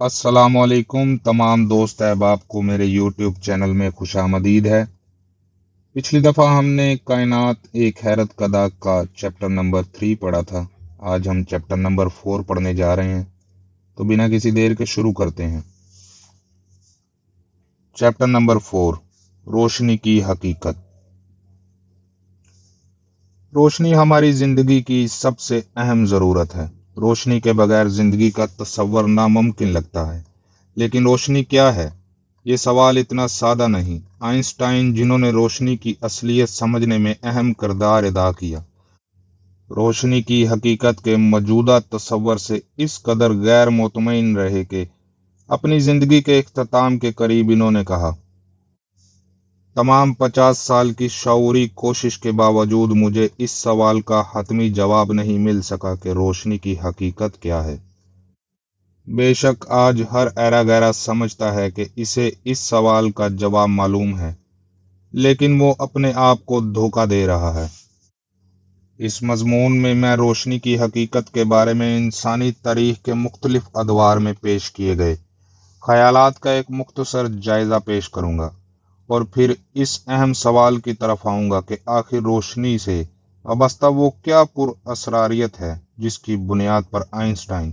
السلام علیکم، تمام دوست احباب کو میرے یوٹیوب چینل میں خوش آمدید ہے۔ پچھلی دفعہ ہم نے کائنات ایک حیرت کدا کا چیپٹر نمبر تھری پڑھا تھا۔ آج ہم چیپٹر نمبر فور پڑھنے جا رہے ہیں۔ تو بنا کسی دیر کے شروع کرتے ہیں۔ چیپٹر نمبر فور، روشنی کی حقیقت۔ روشنی ہماری زندگی کی سب سے اہم ضرورت ہے۔ روشنی کے بغیر زندگی کا تصور ناممکن لگتا ہے۔ لیکن روشنی کیا ہے؟ یہ سوال اتنا سادہ نہیں۔ آئنسٹائن جنہوں نے روشنی کی اصلیت سمجھنے میں اہم کردار ادا کیا، روشنی کی حقیقت کے موجودہ تصور سے اس قدر غیر مطمئن رہے کہ اپنی زندگی کے اختتام کے قریب انہوں نے کہا۔ تمام پچاس سال کی شعوری کوشش کے باوجود مجھے اس سوال کا حتمی جواب نہیں مل سکا کہ روشنی کی حقیقت کیا ہے۔ بے شک آج ہر ایرا گہرا سمجھتا ہے کہ اسے اس سوال کا جواب معلوم ہے، لیکن وہ اپنے آپ کو دھوکہ دے رہا ہے۔ اس مضمون میں میں روشنی کی حقیقت کے بارے میں انسانی تاریخ کے مختلف ادوار میں پیش کیے گئے۔ خیالات کا ایک مختصر جائزہ پیش کروں گا۔ اور پھر اس اہم سوال کی طرف آؤں گا کہ آخر روشنی سے وابستہ وہ کیا پر اسراریت ہے جس کی بنیاد پر آئنسٹائن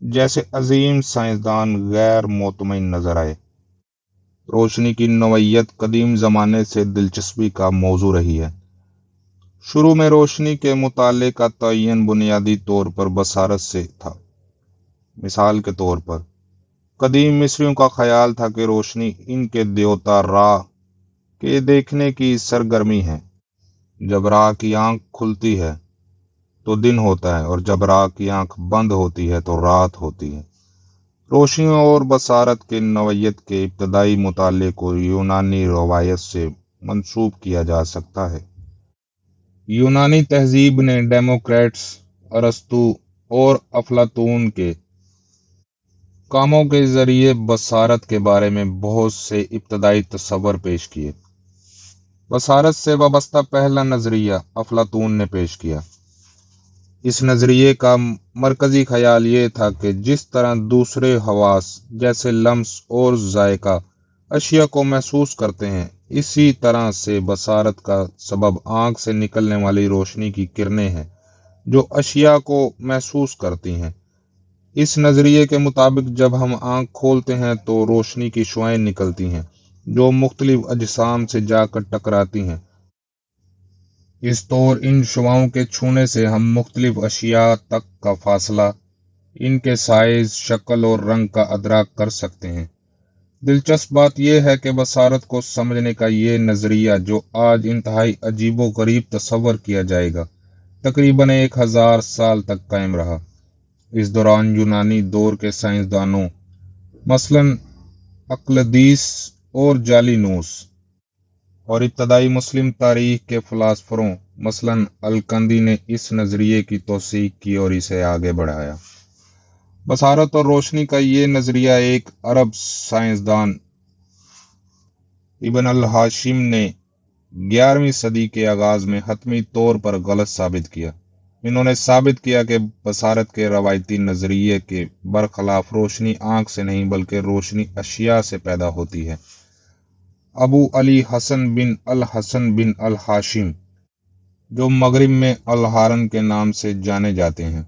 جیسے عظیم سائنسدان غیر مطمئن نظر آئے۔ روشنی کی نوعیت قدیم زمانے سے دلچسپی کا موضوع رہی ہے۔ شروع میں روشنی کے مطالعے کا تعین بنیادی طور پر بصارت سے تھا۔ مثال کے طور پر قدیم مصریوں کا خیال تھا کہ روشنی ان کے دیوتا راہ کے دیکھنے کی سرگرمی ہے۔ جب راہ کی آنکھ کھلتی ہے تو دن ہوتا ہے اور جب راہ کی آنکھ بند ہوتی ہے تو رات ہوتی ہے۔ روشنی اور بصارت کے نوعیت کے ابتدائی مطالعے کو یونانی روایت سے منسوب کیا جا سکتا ہے۔ یونانی تہذیب نے ڈیموکریٹس، ارستو اور افلاطون کے کاموں کے ذریعے بصارت کے بارے میں بہت سے ابتدائی تصور پیش کیے۔ بصارت سے وابستہ پہلا نظریہ افلاطون نے پیش کیا۔ اس نظریے کا مرکزی خیال یہ تھا کہ جس طرح دوسرے حواس جیسے لمس اور ذائقہ اشیاء کو محسوس کرتے ہیں، اسی طرح سے بصارت کا سبب آنکھ سے نکلنے والی روشنی کی کرنیں ہیں جو اشیاء کو محسوس کرتی ہیں۔ اس نظریے کے مطابق جب ہم آنکھ کھولتے ہیں تو روشنی کی شوائیں نکلتی ہیں، جو مختلف اجسام سے جا کر ٹکراتی ہیں۔ اس طور ان شعاؤں کے چھونے سے ہم مختلف اشیاء تک کا فاصلہ، ان کے سائز، شکل اور رنگ کا ادراک کر سکتے ہیں۔ دلچسپ بات یہ ہے کہ بصارت کو سمجھنے کا یہ نظریہ جو آج انتہائی عجیب و غریب تصور کیا جائے گا، تقریباً ایک ہزار سال تک قائم رہا۔ اس دوران یونانی دور کے سائنسدانوں، مثلاً اقلدیس اور جالینوس، اور ابتدائی مسلم تاریخ کے فلاسفروں، مثلاً الکندی نے اس نظریے کی توثیق کی اور اسے آگے بڑھایا۔ بصارت اور روشنی کا یہ نظریہ ایک عرب سائنسدان، ابن الحاشم نے گیارہویں صدی کے آغاز میں حتمی طور پر غلط ثابت کیا۔ انہوں نے ثابت کیا کہ بصارت کے روایتی نظریے کے برخلاف روشنی آنکھ سے نہیں بلکہ روشنی اشیاء سے پیدا ہوتی ہے۔ ابو علی حسن بن الحسن بن الحاشم، جو مغرب میں الحارن کے نام سے جانے جاتے ہیں۔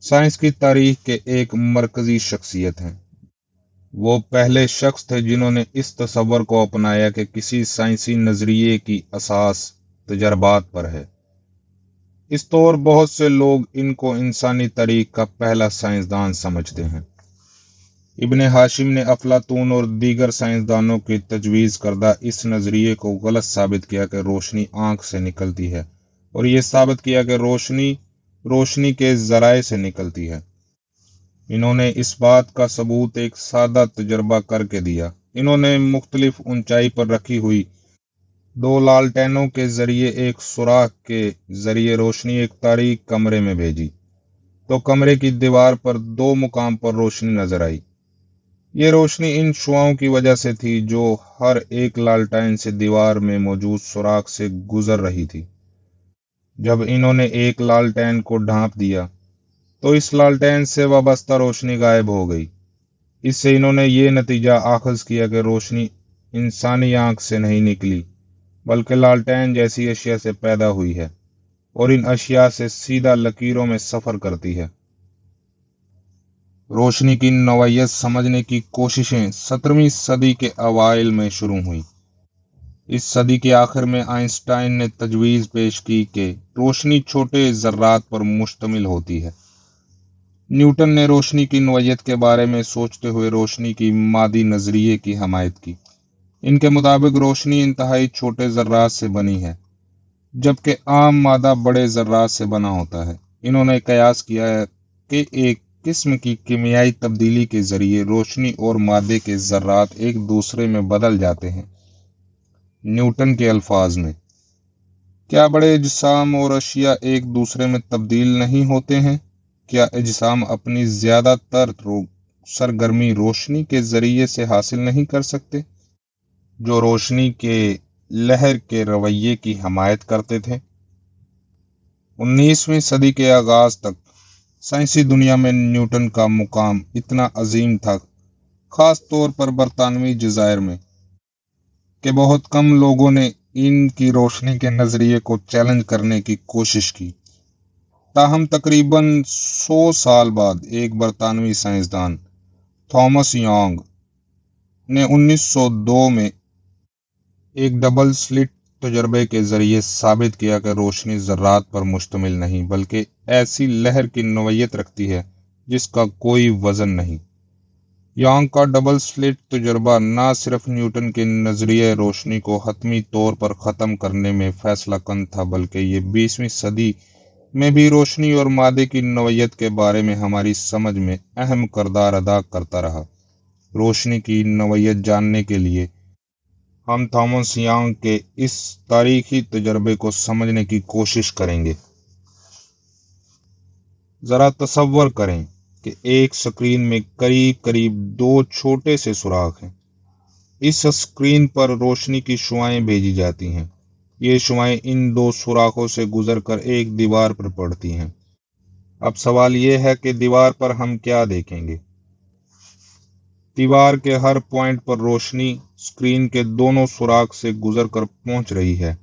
سائنس کی تاریخ کے ایک مرکزی شخصیت ہیں۔ وہ پہلے شخص تھے جنہوں نے اس تصور کو اپنایا کہ کسی سائنسی نظریے کی اساس تجربات پر ہے۔ اس طور بہت سے لوگ ان کو انسانی تاریخ کا پہلا سائنسدان سمجھتے ہیں۔ ابن ہاشم نے افلاطون اور دیگر سائنسدانوں کی تجویز کردہ اس نظریے کو غلط ثابت کیا کہ روشنی آنکھ سے نکلتی ہے اور یہ ثابت کیا کہ روشنی روشنی کے ذرائع سے نکلتی ہے۔ انہوں نے اس بات کا ثبوت ایک سادہ تجربہ کر کے دیا۔ انہوں نے مختلف اونچائی پر رکھی ہوئی دو لالٹینوں کے ذریعے ایک سوراخ کے ذریعے روشنی ایک تاریخ کمرے میں بھیجی۔ تو کمرے کی دیوار پر دو مقام پر روشنی نظر آئی۔ یہ روشنی ان شعاؤں کی وجہ سے تھی جو ہر ایک لالٹائن سے دیوار میں موجود سوراخ سے گزر رہی تھی۔ جب انہوں نے ایک لالٹین کو ڈھانپ دیا، تو اس لالٹین سے وابستہ روشنی غائب ہو گئی۔ اس سے انہوں نے یہ نتیجہ آخذ کیا کہ روشنی انسانی آنکھ سے نہیں نکلی۔ بلکہ لالٹین جیسی اشیاء سے پیدا ہوئی ہے اور ان اشیاء سے سیدھا لکیروں میں سفر کرتی ہے۔ روشنی کی نوعیت سمجھنے کی کوششیں سترہویں صدی کے اوائل میں شروع ہوئیں۔ اس صدی کے آخر میں آئنسٹائن نے تجویز پیش کی کہ روشنی چھوٹے ذرات پر مشتمل ہوتی ہے۔ نیوٹن نے روشنی کی نوعیت کے بارے میں سوچتے ہوئے روشنی کی مادی نظریے کی حمایت کی۔ ان کے مطابق روشنی انتہائی چھوٹے ذرات سے بنی ہے، جبکہ عام مادہ بڑے ذرات سے بنا ہوتا ہے۔ انہوں نے قیاس کیا ہے کہ ایک قسم کی کیمیائی تبدیلی کے ذریعے روشنی اور مادے کے ذرات ایک دوسرے میں بدل جاتے ہیں۔ نیوٹن کے الفاظ میں، کیا بڑے اجسام اور اشیاء ایک دوسرے میں تبدیل نہیں ہوتے ہیں؟ کیا اجسام اپنی زیادہ تر سرگرمی روشنی کے ذریعے سے حاصل نہیں کر سکتے؟ جو روشنی کے لہر کے رویے کی حمایت کرتے تھے۔ انیسویں صدی کے آغاز تک سائنسی دنیا میں نیوٹن کا مقام اتنا عظیم تھا، خاص طور پر برطانوی جزائر میں، کہ بہت کم لوگوں نے ان کی روشنی کے نظریے کو چیلنج کرنے کی کوشش کی۔ تاہم، تقریباً سو سال بعد ایک برطانوی سائنسدان، تھامس یونگ نے انیس سو دو میں ایک ڈبل سلٹ تجربے کے ذریعے ثابت کیا کہ روشنی ذرات پر مشتمل نہیں، بلکہ ایسی لہر کی نوعیت رکھتی ہے جس کا کوئی وزن نہیں۔ یانگ کا ڈبل سلٹ تجربہ نہ صرف نیوٹن کے نظریہ روشنی کو حتمی طور پر ختم کرنے میں فیصلہ کن تھا، بلکہ یہ بیسویں صدی میں بھی روشنی اور مادے کی نوعیت کے بارے میں ہماری سمجھ میں اہم کردار ادا کرتا رہا۔ روشنی کی نوعیت جاننے کے لیے ہم تھامس یانگ کے اس تاریخی تجربے کو سمجھنے کی کوشش کریں گے۔ ذرا تصور کریں کہ ایک سکرین میں قریب قریب دو چھوٹے سے سوراخ ہیں۔ اس سکرین پر روشنی کی شعائیں بھیجی جاتی ہیں۔ یہ شعائیں ان دو سوراخوں سے گزر کر ایک دیوار پر پڑتی ہیں۔ اب سوال یہ ہے کہ دیوار پر ہم کیا دیکھیں گے؟ دیوار کے ہر پوائنٹ پر روشنی سکرین کے دونوں سوراخ سے گزر کر پہنچ رہی ہے۔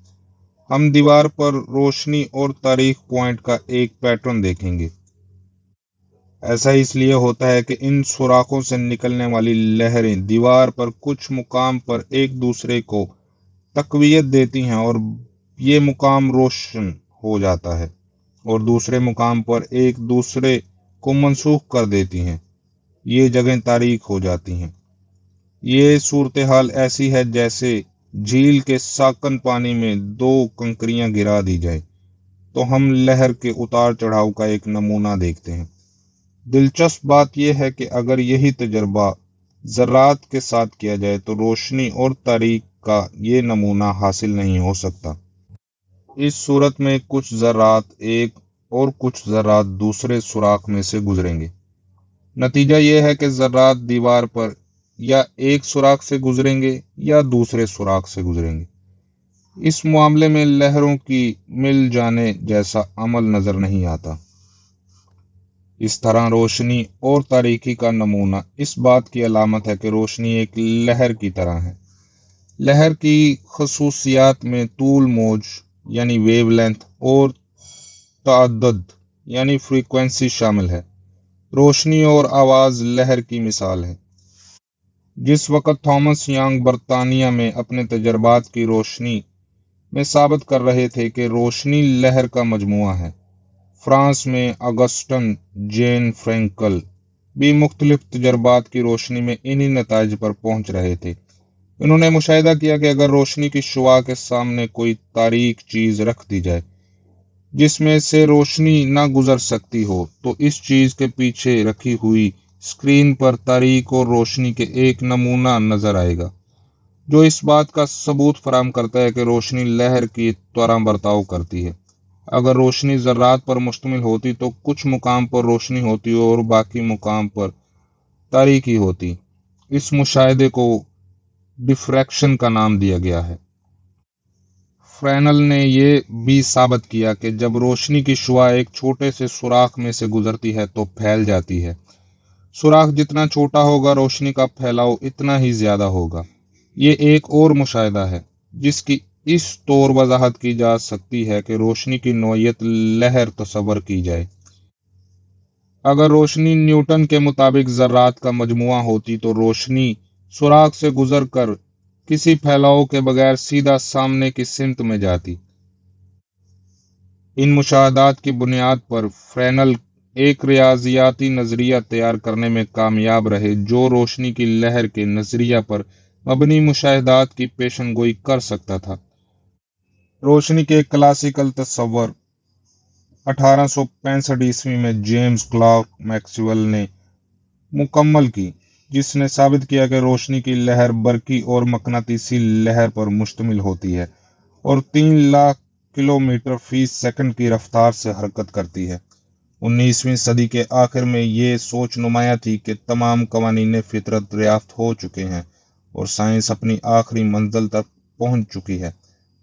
ہم دیوار پر روشنی اور تاریخ پوائنٹ کا ایک پیٹرن دیکھیں گے۔ ایسا اس لیے ہوتا ہے کہ ان سوراخوں سے نکلنے والی لہریں دیوار پر کچھ مقام پر ایک دوسرے کو تقویت دیتی ہیں اور یہ مقام روشن ہو جاتا ہے اور دوسرے مقام پر ایک دوسرے کو منسوخ کر دیتی ہیں۔ یہ جگہیں تاریخ ہو جاتی ہیں۔ یہ صورتحال ایسی ہے جیسے جھیل کے ساکن پانی میں دو کنکریاں گرا دی جائے تو ہم لہر کے اتار چڑھاؤ کا ایک نمونہ دیکھتے ہیں۔ دلچسپ بات یہ ہے کہ اگر یہی تجربہ ذرات کے ساتھ کیا جائے تو روشنی اور تاریخ کا یہ نمونہ حاصل نہیں ہو سکتا۔ اس صورت میں کچھ ذرات ایک اور کچھ ذرات دوسرے سوراخ میں سے گزریں گے۔ نتیجہ یہ ہے کہ ذرات دیوار پر یا ایک سوراخ سے گزریں گے یا دوسرے سوراخ سے گزریں گے۔ اس معاملے میں لہروں کی مل جانے جیسا عمل نظر نہیں آتا۔ اس طرح روشنی اور تاریخی کا نمونہ اس بات کی علامت ہے کہ روشنی ایک لہر کی طرح ہے۔ لہر کی خصوصیات میں طول موج یعنی ویو لینتھ اور تعدد یعنی فریکوینسی شامل ہے۔ روشنی اور آواز لہر کی مثال ہے۔ جس وقت تھامس یانگ برطانیہ میں اپنے تجربات کی روشنی میں ثابت کر رہے تھے کہ روشنی لہر کا مجموعہ ہے، فرانس میں اگسٹن جین فرینکل بھی مختلف تجربات کی روشنی میں انہی نتائج پر پہنچ رہے تھے۔ انہوں نے مشاہدہ کیا کہ اگر روشنی کی شعا کے سامنے کوئی تاریخ چیز رکھ دی جائے جس میں سے روشنی نہ گزر سکتی ہو، تو اس چیز کے پیچھے رکھی ہوئی اسکرین پر تاریخ اور روشنی کے ایک نمونہ نظر آئے گا، جو اس بات کا ثبوت فراہم کرتا ہے کہ روشنی لہر کی طرح برتاؤ کرتی ہے۔ اگر روشنی ذرات پر مشتمل ہوتی تو کچھ مقام پر روشنی ہوتی اور باقی مقام پر تاریخی ہوتی۔ اس مشاہدے کو ڈفریکشن کا نام دیا گیا ہے۔ فرینل نے یہ بھی ثابت کیا کہ جب روشنی کی شعا ایک چھوٹے سے سوراخ میں سے گزرتی ہے تو پھیل جاتی ہے۔ سوراخ جتنا چھوٹا ہوگا، روشنی کا پھیلاؤ اتنا ہی زیادہ ہوگا۔ یہ ایک اور مشاہدہ ہے، جس کی اس طور وضاحت کی جا سکتی ہے کہ روشنی کی نوعیت لہر تصور کی جائے۔ اگر روشنی نیوٹن کے مطابق ذرات کا مجموعہ ہوتی تو روشنی سوراخ سے گزر کر کسی پھیلاؤ کے بغیر سیدھا سامنے کی سمت میں جاتی۔ ان مشاہدات کی بنیاد پر فرینل ایک ریاضیاتی نظریہ تیار کرنے میں کامیاب رہے۔ جو روشنی کی لہر کے نظریہ پر مبنی مشاہدات کی پیشن گوئی کر سکتا تھا۔ روشنی کے کلاسیکل تصور۔ اٹھارہ سو پینسٹھ عیسوی میں جیمز کلارک میکسویل نے مکمل کی۔ جس نے ثابت کیا کہ روشنی کی لہر برقی اور مقناطیسی لہر پر مشتمل ہوتی ہے اور تین لاکھ کلومیٹر فی سیکنڈ کی رفتار سے حرکت کرتی ہے۔ انیسویں صدی کے آخر میں یہ سوچ نمایاں تھی کہ تمام قوانین فطرت ریافت ہو چکے ہیں اور سائنس اپنی آخری منزل تک پہنچ چکی ہے۔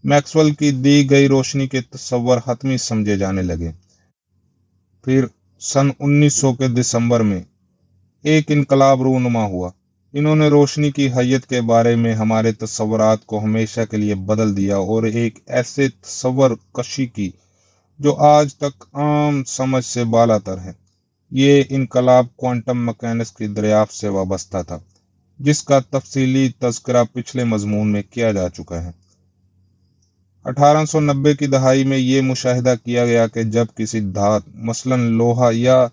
میکسول کی دی گئی روشنی کے تصور حتمی سمجھے جانے لگے۔ پھر سن انیس سو کے دسمبر میں ایک انقلاب رونما ہوا۔ انہوں نے روشنی کی حیت کے بارے میں ہمارے تصورات کو ہمیشہ کے لیے بدل دیا اور ایک ایسے تصور کشی کی جو آج تک عام سمجھ سے بالا تر ہے۔ یہ انقلاب کوانٹم مکینکس کی دریافت سے وابستہ تھا، جس کا تفصیلی تذکرہ پچھلے مضمون میں کیا جا چکا ہے۔ اٹھارہ سو نبے کی دہائی میں یہ مشاہدہ کیا گیا کہ جب کسی دھات، مثلا لوہا یا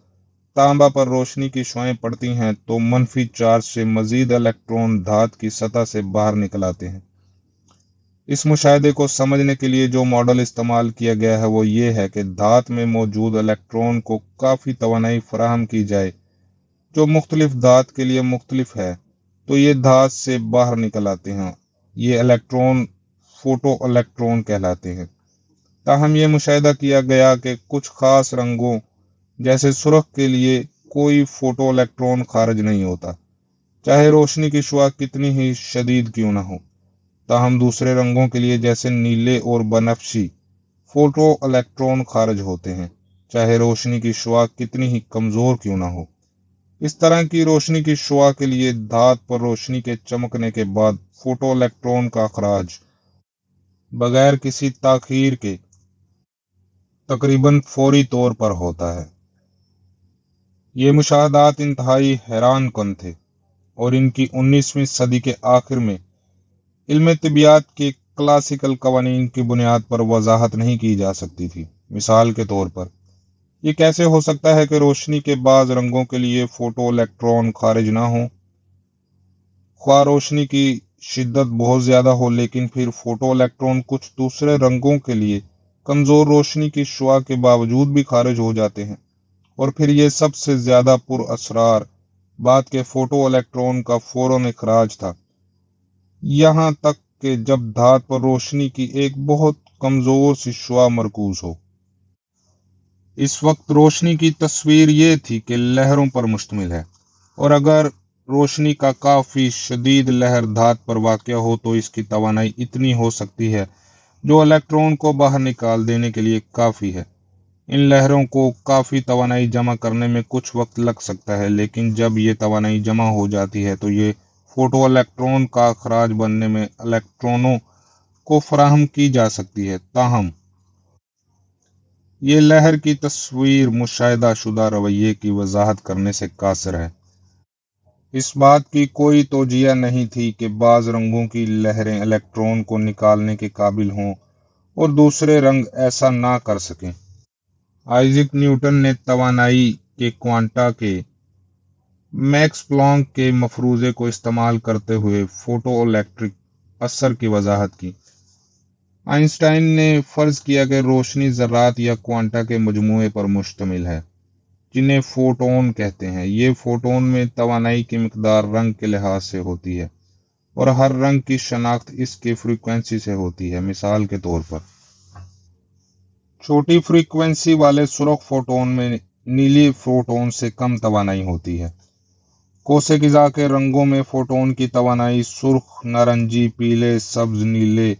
تانبا پر روشنی کی شوائیں پڑتی ہیں تو منفی چارج سے مزید الیکٹرون دھات کی سطح سے باہر نکل آتے ہیں۔ اس مشاہدے کو سمجھنے کے لیے جو ماڈل استعمال کیا گیا ہے وہ یہ ہے کہ دھات میں موجود الیکٹرون کو کافی توانائی فراہم کی جائے، جو مختلف دھات کے لیے مختلف ہے۔ تو یہ دھات سے باہر نکل آتے ہیں، یہ الیکٹرون فوٹو الیکٹرون کہلاتے ہیں۔ تاہم یہ مشاہدہ کیا گیا کہ کچھ خاص رنگوں جیسے سرخ کے لیے کوئی فوٹو الیکٹرون خارج نہیں ہوتا۔ چاہے روشنی کی شعا کتنی ہی شدید کیوں نہ ہو۔ تاہم دوسرے رنگوں کے لیے جیسے نیلے اور بنفشی فوٹو الیکٹرون خارج ہوتے ہیں۔ چاہے روشنی کی شعا کتنی ہی کمزور کیوں نہ ہو۔ اس طرح کی روشنی کی شعا کے لیے دھات پر روشنی کے چمکنے کے بعد فوٹو الیکٹرون کا اخراج۔ بغیر کسی تاخیر کے تقریباً فوری طور پر ہوتا ہے۔ یہ مشاہدات انتہائی حیران کن تھے اور ان کی انیسویں صدی کے آخر میں علم طبیعت کے کلاسیکل قوانین کی بنیاد پر وضاحت نہیں کی جا سکتی تھی۔ مثال کے طور پر، یہ کیسے ہو سکتا ہے کہ روشنی کے بعض رنگوں کے لیے فوٹو الیکٹرون خارج نہ ہوں؟ خواہ روشنی کی شدت بہت زیادہ ہو، لیکن پھر فوٹو الیکٹرون کچھ دوسرے رنگوں کے لیے کمزور روشنی کی شعا کے باوجود بھی خارج ہو جاتے ہیں۔ اور پھر یہ سب سے زیادہ پر اسرار بات کے فوٹو الیکٹرون کا فوراً اخراج تھا۔ یہاں تک کہ جب دھات پر روشنی کی ایک بہت کمزور سی شعا مرکوز ہو۔ اس وقت روشنی کی تصویر یہ تھی کہ لہروں پر مشتمل ہے۔ اور اگر روشنی کا کافی شدید لہر دھات پر واقع ہو تو اس کی توانائی اتنی ہو سکتی ہے جو الیکٹرون کو باہر نکال دینے کے لیے کافی ہے۔ ان لہروں کو کافی توانائی جمع کرنے میں کچھ وقت لگ سکتا ہے، لیکن جب یہ توانائی جمع ہو جاتی ہے تو یہ فوٹو الیکٹرون کا اخراج بننے میں الیکٹرونوں کو فراہم کی جا سکتی ہے۔ تاہم، یہ لہر کی تصویر مشاہدہ شدہ رویے کی وضاحت کرنے سے قاصر ہے۔ اس بات کی کوئی توجیہ نہیں تھی کہ بعض رنگوں کی لہریں الیکٹرون کو نکالنے کے قابل ہوں اور دوسرے رنگ ایسا نہ کر سکیں۔ آئزک نیوٹن نے توانائی کے کوانٹا کے میکس پلانک کے مفروضے کو استعمال کرتے ہوئے فوٹو الیکٹرک اثر کی وضاحت کی آئنسٹائن نے فرض کیا کہ روشنی ذرات یا کوانٹا کے مجموعے پر مشتمل ہے جنہیں فوٹون کہتے ہیں یہ فوٹون میں توانائی کی مقدار رنگ کے لحاظ سے ہوتی ہے اور ہر رنگ کی شناخت اس کی فریکوینسی سے ہوتی ہے مثال کے طور پر چھوٹی فریکوینسی والے سرخ فوٹون میں نیلی فوٹون سے کم توانائی ہوتی ہے۔ کوسے غذا کے رنگوں میں فوٹون کی توانائی سرخ، نارنجی، پیلے، سبز، نیلے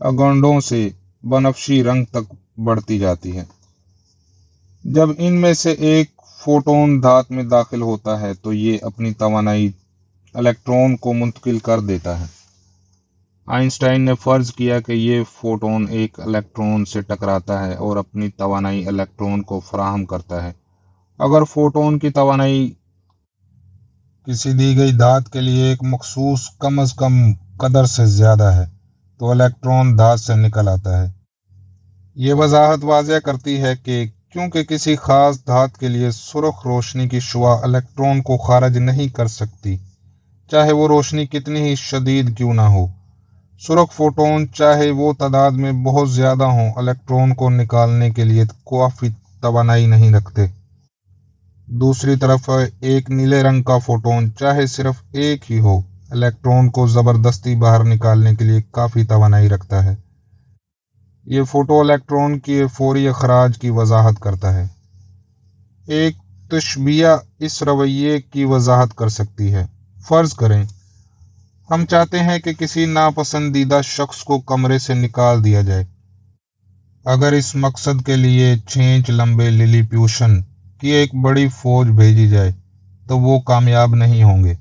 اگنڈوں سے بنفشی رنگ تک بڑھتی جاتی ہے۔ جب ان میں سے ایک فوٹون دھات میں داخل ہوتا ہے تو یہ اپنی توانائی الیکٹرون کو منتقل کر دیتا ہے۔ آئنسٹائن نے فرض کیا کہ یہ فوٹون ایک الیکٹرون سے ٹکراتا ہے اور اپنی توانائی الیکٹرون کو فراہم کرتا ہے۔ اگر فوٹون کی توانائی کسی دی گئی دھات کے لیے ایک مخصوص کم از کم قدر سے زیادہ ہے، تو الیکٹرون دھات سے نکل آتا ہے۔ یہ وضاحت واضح کرتی ہے کہ کیونکہ کسی خاص دھات کے لیے سرخ روشنی کی شعا الیکٹرون کو خارج نہیں کر سکتی، چاہے وہ روشنی کتنی ہی شدید کیوں نہ ہو۔ سرخ فوٹون چاہے وہ تعداد میں بہت زیادہ ہوں، الیکٹرون کو نکالنے کے لیے کافی توانائی نہیں رکھتے۔ دوسری طرف، ایک نیلے رنگ کا فوٹون چاہے صرف ایک ہی ہو، الیکٹرون کو زبردستی باہر نکالنے کے لیے کافی توانائی رکھتا ہے۔ یہ فوٹو الیکٹرون کے فوری اخراج کی وضاحت کرتا ہے۔ ایک تشبیہ اس رویے کی وضاحت کر سکتی ہے۔ فرض کریں ہم چاہتے ہیں کہ کسی ناپسندیدہ شخص کو کمرے سے نکال دیا جائے۔ اگر اس مقصد کے لیے چھینچ لمبے للی پیوشن کی ایک بڑی فوج بھیجی جائے، تو وہ کامیاب نہیں ہوں گے۔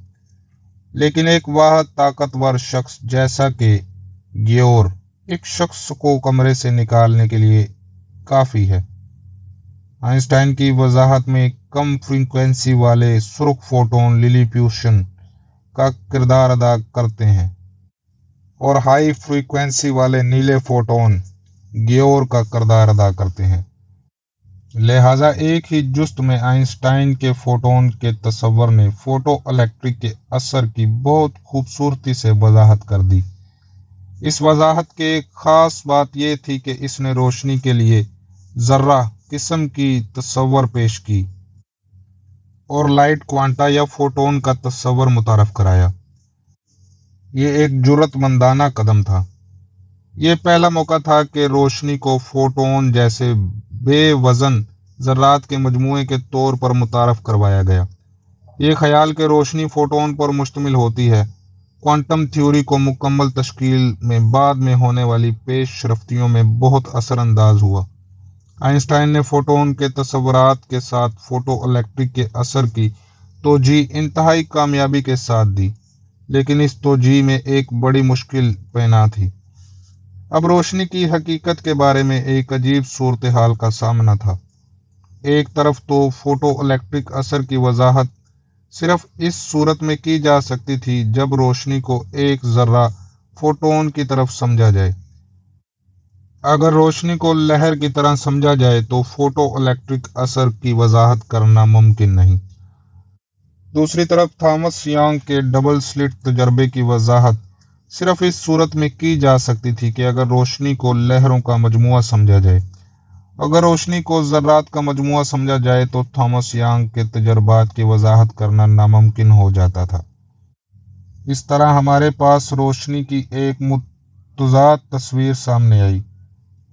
لیکن ایک واحد طاقتور شخص جیسا کہ گیور، ایک شخص کو کمرے سے نکالنے کے لیے کافی ہے۔ آئنسٹائن کی وضاحت میں کم فریکوینسی والے سرخ فوٹون للی پیوشن کا کردار ادا کرتے ہیں۔ اور ہائی فریکوینسی والے نیلے فوٹون گیور کا کردار ادا کرتے ہیں۔ لہذا ایک ہی جست میں آئنسٹائن کے فوٹون کے تصور نے فوٹو الیکٹرک کے اثر کی بہت خوبصورتی سے وضاحت کر دی۔ اس وضاحت کے ایک خاص بات یہ تھی کہ اس نے روشنی کے لیے ذرہ قسم کی تصور پیش کی۔ اور لائٹ کوانٹا یا فوٹون کا تصور متعارف کرایا۔ یہ ایک جرت مندانہ قدم تھا۔ یہ پہلا موقع تھا کہ روشنی کو فوٹون جیسے بے وزن ذرات کے مجموعے کے طور پر متعارف کروایا گیا۔ یہ خیال کہ روشنی فوٹون پر مشتمل ہوتی ہے، کوانٹم تھیوری کو مکمل تشکیل میں بعد میں ہونے والی پیش رفتیوں میں بہت اثر انداز ہوا۔ آئنسٹائن نے فوٹون کے تصورات کے ساتھ فوٹو الیکٹرک کے اثر کی توجہ انتہائی کامیابی کے ساتھ دی، لیکن اس توجہ میں ایک بڑی مشکل پینا تھی۔ اب روشنی کی حقیقت کے بارے میں ایک عجیب صورتحال کا سامنا تھا۔ ایک طرف تو فوٹو الیکٹرک اثر کی وضاحت صرف اس صورت میں کی جا سکتی تھی جب روشنی کو ایک ذرہ فوٹون کی طرف سمجھا جائے۔ اگر روشنی کو لہر کی طرح سمجھا جائے تو فوٹو الیکٹرک اثر کی وضاحت کرنا ممکن نہیں۔ دوسری طرف، تھامس یانگ کے ڈبل سلٹ تجربے کی وضاحت صرف اس صورت میں کی جا سکتی تھی کہ اگر روشنی کو لہروں کا مجموعہ سمجھا جائے۔ اگر روشنی کو ذرات کا مجموعہ سمجھا جائے تو تھامس یانگ کے تجربات کی وضاحت کرنا ناممکن ہو جاتا تھا۔ اس طرح ہمارے پاس روشنی کی ایک متضاد تصویر سامنے آئی۔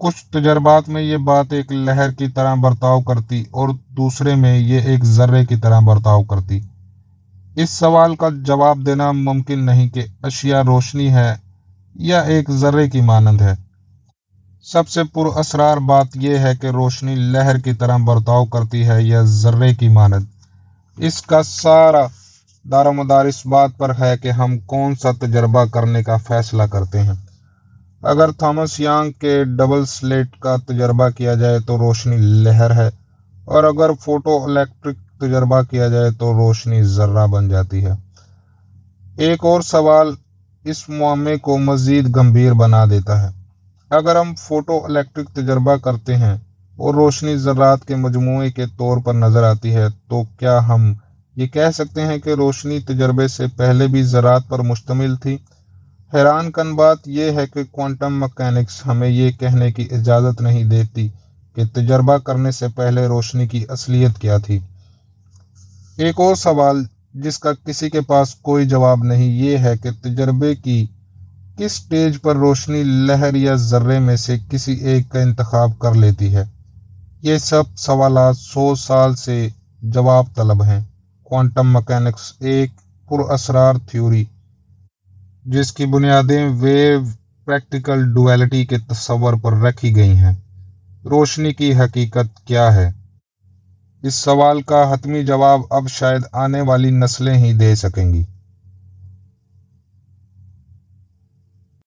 کچھ تجربات میں یہ بات ایک لہر کی طرح برتاؤ کرتی اور دوسرے میں یہ ایک ذرے کی طرح برتاؤ کرتی۔ اس سوال کا جواب دینا ممکن نہیں کہ اشیاء روشنی ہے یا ایک ذرے کی مانند ہے۔ سب سے پر اسرار بات یہ ہے کہ روشنی لہر کی طرح برتاؤ کرتی ہے یا ذرے کی مانند۔ اس کا سارا دار و مدار اس بات پر ہے کہ ہم کون سا تجربہ کرنے کا فیصلہ کرتے ہیں۔ اگر تھامس یانگ کے ڈبل سلیٹ کا تجربہ کیا جائے تو روشنی لہر ہے، اور اگر فوٹو الیکٹرک تجربہ کیا جائے تو روشنی ذرہ بن جاتی ہے۔ ایک اور سوال اس معاملے کو مزید گمبھیر بنا دیتا ہے۔ اگر ہم فوٹو الیکٹرک تجربہ کرتے ہیں اور روشنی ذرات کے مجموعے کے طور پر نظر آتی ہے، تو کیا ہم یہ کہہ سکتے ہیں کہ روشنی تجربے سے پہلے بھی ذرات پر مشتمل تھی؟ حیران کن بات یہ ہے کہ کوانٹم مکینکس ہمیں یہ کہنے کی اجازت نہیں دیتی کہ تجربہ کرنے سے پہلے روشنی کی اصلیت کیا تھی۔ ایک اور سوال جس کا کسی کے پاس کوئی جواب نہیں، یہ ہے کہ تجربے کی کس سٹیج پر روشنی لہر یا ذرے میں سے کسی ایک کا انتخاب کر لیتی ہے؟ یہ سب سوالات سو سال سے جواب طلب ہیں۔ کوانٹم مکینکس ایک پر اسرار تھیوری جس کی بنیادیں ویو پریکٹیکل ڈویلٹی کے تصور پر رکھی گئی ہیں۔ روشنی کی حقیقت کیا ہے؟ اس سوال کا حتمی جواب اب شاید آنے والی نسلیں ہی دے سکیں گی۔